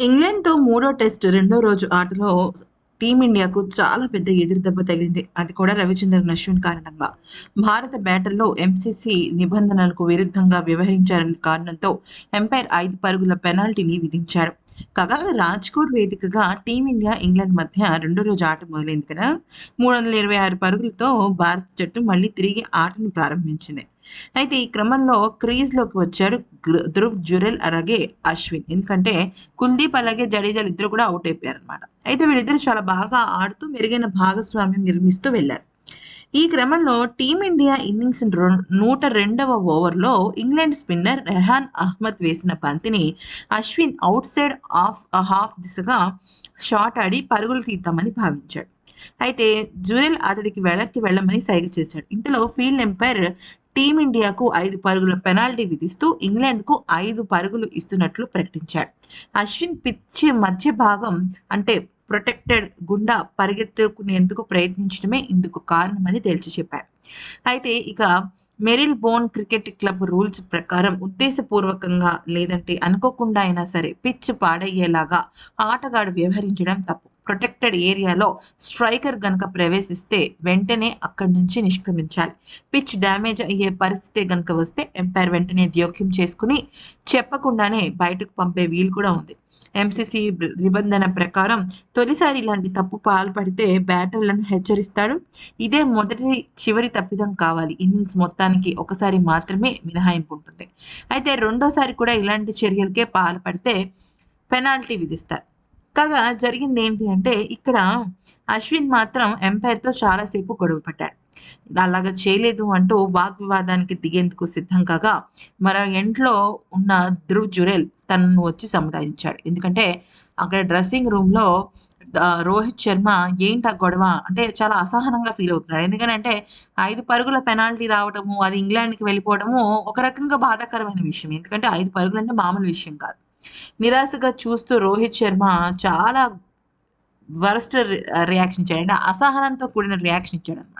ఇంగ్లాండ్‌తో మూడో టెస్ట్ రెండో రోజు ఆటలో టీమిండియాకు చాలా పెద్ద ఎదురుదెబ్బ తగిలింది. అది కూడా రవిచంద్రన్ అశ్విన్ కారణంగా. భారత బ్యాటర్లో ఎంసీసీ నిబంధనలకు విరుద్ధంగా వ్యవహరించారన్న కారణంతో ఎంపైర్ ఐదు పరుగుల పెనాల్టీని విధించాడు. కాగా రాజ్‌కోట్ వేదికగా టీమిండియా, ఇంగ్లాండ్ మధ్య రెండో రోజు ఆట మొదలైంది కదా! 326 పరుగులతో భారత జట్టు మళ్ళీ తిరిగి ఆటను ప్రారంభించింది. అయితే ఈ క్రమంలో క్రీజ్‌లోకి వచ్చాడు ధృవ్ జురెల్ అలాగే అశ్విన్. ఎందుకంటే కుల్దీప్ అలాగే జడేజాలు ఇద్దరు కూడా అవుట్ అయిపోయారు అనమాట అయితే వీళ్ళిద్దరూ చాలా బాగా ఆడుతూ మెరుగైన భాగస్వామ్యం నిర్మిస్తూ వెళ్ళారు ఈ క్రమంలో టీమిండియా ఇన్నింగ్స్ నూట రెండవ ఓవర్‌లో ఇంగ్లాండ్ స్పిన్నర్ రెహాన్ అహ్మద్ వేసిన బంతిని Ashwin outside off half దిశగా షాట్ ఆడి పరుగులు తీద్దామని భావించాడు. అయితే జూరెల్ అతడికి వెనక్కి వెళ్ళమని సైగ చేశాడు. ఇంతలో ఫీల్డ్ ఎంపైర్ టీమిండియాకు ఐదు పరుగుల పెనాల్టీ విధిస్తూ ఇంగ్లాండ్‌కు ఐదు పరుగులు ఇస్తున్నట్లు ప్రకటించాడు. అశ్విన్ పిచ్ మధ్య భాగం అంటే ప్రొటెక్టెడ్ గుండా పరిగెత్తుకునేందుకు ప్రయత్నించడమే ఇందుకు కారణమని తేల్చి చెప్పారు అయితే ఇక Marylebone cricket club rules ప్రకారం ఉద్దేశపూర్వకంగా లేదంటే అనుకోకుండా అయినా సరే పిచ్ పాడయ్యేలాగా ఆటగాడు వ్యవహరించడం తప్పు. ప్రొటెక్టెడ్ ఏరియాలో స్ట్రైకర్ గనక ప్రవేశిస్తే వెంటనే అక్కడి నుంచి నిష్క్రమించాలి. పిచ్ డ్యామేజ్ అయ్యే పరిస్థితి గనక వస్తే ఎంపైర్ వెంటనే జోక్యం చేసుకుని చెప్పకుండానే బయటకు పంపే వీలు కూడా ఉంది. ఎంసీసీ నిబంధన ప్రకారం తొలిసారి ఇలాంటి తప్పు పాల్పడితే బ్యాటర్లను హెచ్చరిస్తాడు. ఇదే మొదటి, చివరి తప్పిదం కావాలి. ఇన్నింగ్స్ మొత్తానికి ఒకసారి మాత్రమే మినహాయింపు ఉంటుంది. అయితే రెండోసారి కూడా ఇలాంటి చర్యలకే పాల్పడితే పెనాల్టీ విధిస్తారు. కాగా జరిగింది ఏంటి అంటే ఇక్కడ అశ్విన్ మాత్రం అంపైర్‌తో చాలాసేపు గొడవ పడ్డాడు. అలాగా చేయలేదు అంటూ వాగ్వివాదానికి దిగేందుకు సిద్ధం కాగా మరో ఇంట్లో ఉన్న ధ్రువ్ జురెల్ తనను వచ్చి సముదాయించాడు. ఎందుకంటే అక్కడ డ్రెస్సింగ్ రూమ్‌లో లో రోహిత్ శర్మ ఏంటా గొడవ అంటే చాలా అసహనంగా ఫీల్ అవుతున్నాడు. ఎందుకంటే ఐదు పరుగుల పెనాల్టీ రావటము, అది ఇంగ్లాండ్‌కి వెళ్ళిపోవడము ఒక రకంగా బాధాకరమైన విషయం. ఎందుకంటే ఐదు పరుగులు అంటే మామూలు విషయం కాదు. నిరాశగా చూస్తూ రోహిత్ శర్మ చాలా వరస్ట్ రియాక్షన్ ఇచ్చాడు. అంటే అసహనంతో కూడిన రియాక్షన్ ఇచ్చాడన్నమాట.